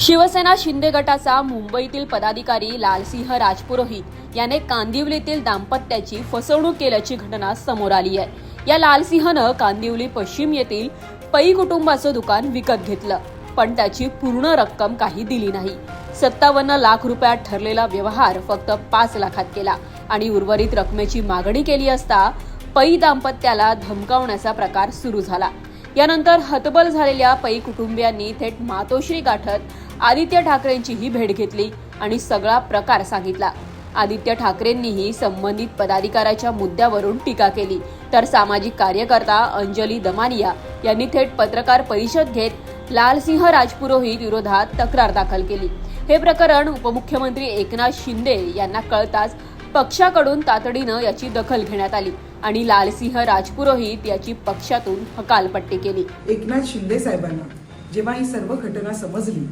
शिवसेना शिंदे गटाचा मुंबईतील पदाधिकारी लालसिंह राजपुरोहित याने कांदिवलीतील दाम्पत्याची फसवणूक केल्याची घटना समोर आली आहे. या लालसिंहनं कांदिवली पश्चिम येथील पै कुटुंबाचं दुकान विकत घेतलं पण त्याची पूर्ण रक्कम काही दिली नाही. सत्तावन्न लाख रुपयात ठरलेला व्यवहार फक्त पाच लाखात केला आणि उर्वरित रकमेची मागणी केली असता पै दाम्पत्याला धमकावण्याचा प्रकार सुरू झाला. यानंतर हतबल झालेल्या पै कुटुंबियांनी थेट मातोश्री गाठत आदित्य ठाकरेंचीही भेट घेतली आणि सगळा प्रकार सांगितला. आदित्य ठाकरेंनीही संबंधित पदाधिकाऱ्याच्या मुद्द्यावरून टीका केली. तर सामाजिक कार्यकर्ता अंजली दमानिया यांनी थेट पत्रकार परिषद घेत लालसिंह राजपुरोहित विरोधात तक्रार दाखल केली. हे प्रकरण उपमुख्यमंत्री एकनाथ शिंदे यांना कळताच पक्षाकडून तातडीनं याची दखल घेण्यात आली आणि लालसिंह राजपुरोहित याची पक्षातून हकालपट्टी केली. एकनाथ शिंदे साहेबांना जेव्हा ही सर्व घटना समजली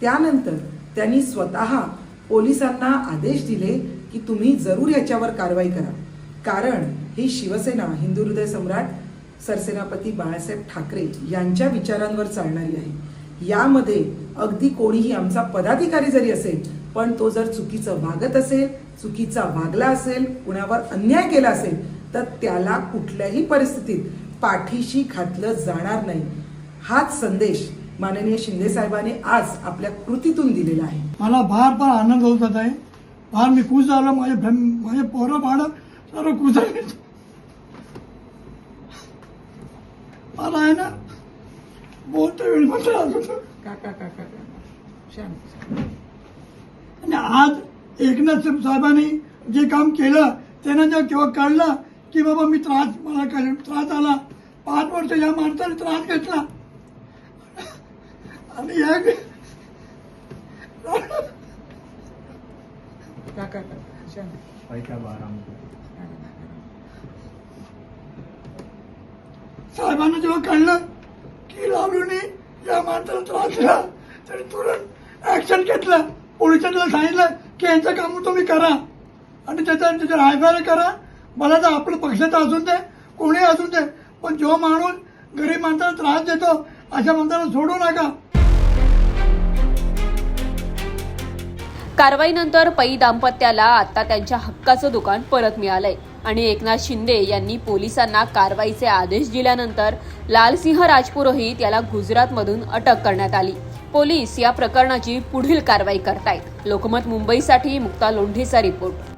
त्यानंतर त्यांनी स्वतः पोलिसांना आदेश दिले की तुम्ही जरूर याच्यावर कारवाई करा. कारण ही शिवसेना हिंदू हृदय सम्राट सरसेनापती बाळासाहेब ठाकरे यांच्या विचारांवर चालणारी आहे. यामध्ये अगदी कोणीही आमचा पदाधिकारी जरी असेल पण तो जर चुकीचं वागत असेल चुकीचा वागला असेल कुणावर अन्याय केला असेल तर त्याला कुठल्याही परिस्थितीत पाठीशी घातलं जाणार नाही. हाच संदेश माननीय शिंदे साहेबांनी आज आपल्या कृतीतून दिलेला आहे. मला फार फार आनंद होत आहे फार मी खुश झालो माझे माझे पोरं बाळं सर्व खुश झाले. मला आहे ना बोलतो वेळ काका काका काका. आणि आज एकनाथ साहेबांनी जे काम केलं त्यांना जेव्हा केव्हा कळलं की बाबा मी त्रास मला त्रास आला पाच वर्ष या माणसाने त्रास घेतला. आणि या काका काका शांत साहेबांना जेव्हा कळलं की लालूने या माणसाला त्रास दिला तरी तुरंत ऍक्शन घेतलं. पोलिसांना सांगितलं की यांचं काम तुम्ही करा. आणि त्याचा त्याच्यावर हायफाय करा. मला तर आपलं पक्षाचं असून दे कोणी असून दे पण जो माणूस गरीब माणसाला त्रास देतो अशा माणसाला सोडू नका. कारवाईनंतर पै दाम्पत्याला आता त्यांच्या हक्काचं दुकान परत मिळालंय. आणि एकनाथ शिंदे यांनी पोलिसांना कारवाईचे आदेश दिल्यानंतर लालसिंह राजपुरोहित याला गुजरातमधून अटक करण्यात आली. पोलीस या प्रकरणाची पुढील कारवाई करतायत. लोकमत मुंबईसाठी मुक्ता लोंढेचा रिपोर्ट.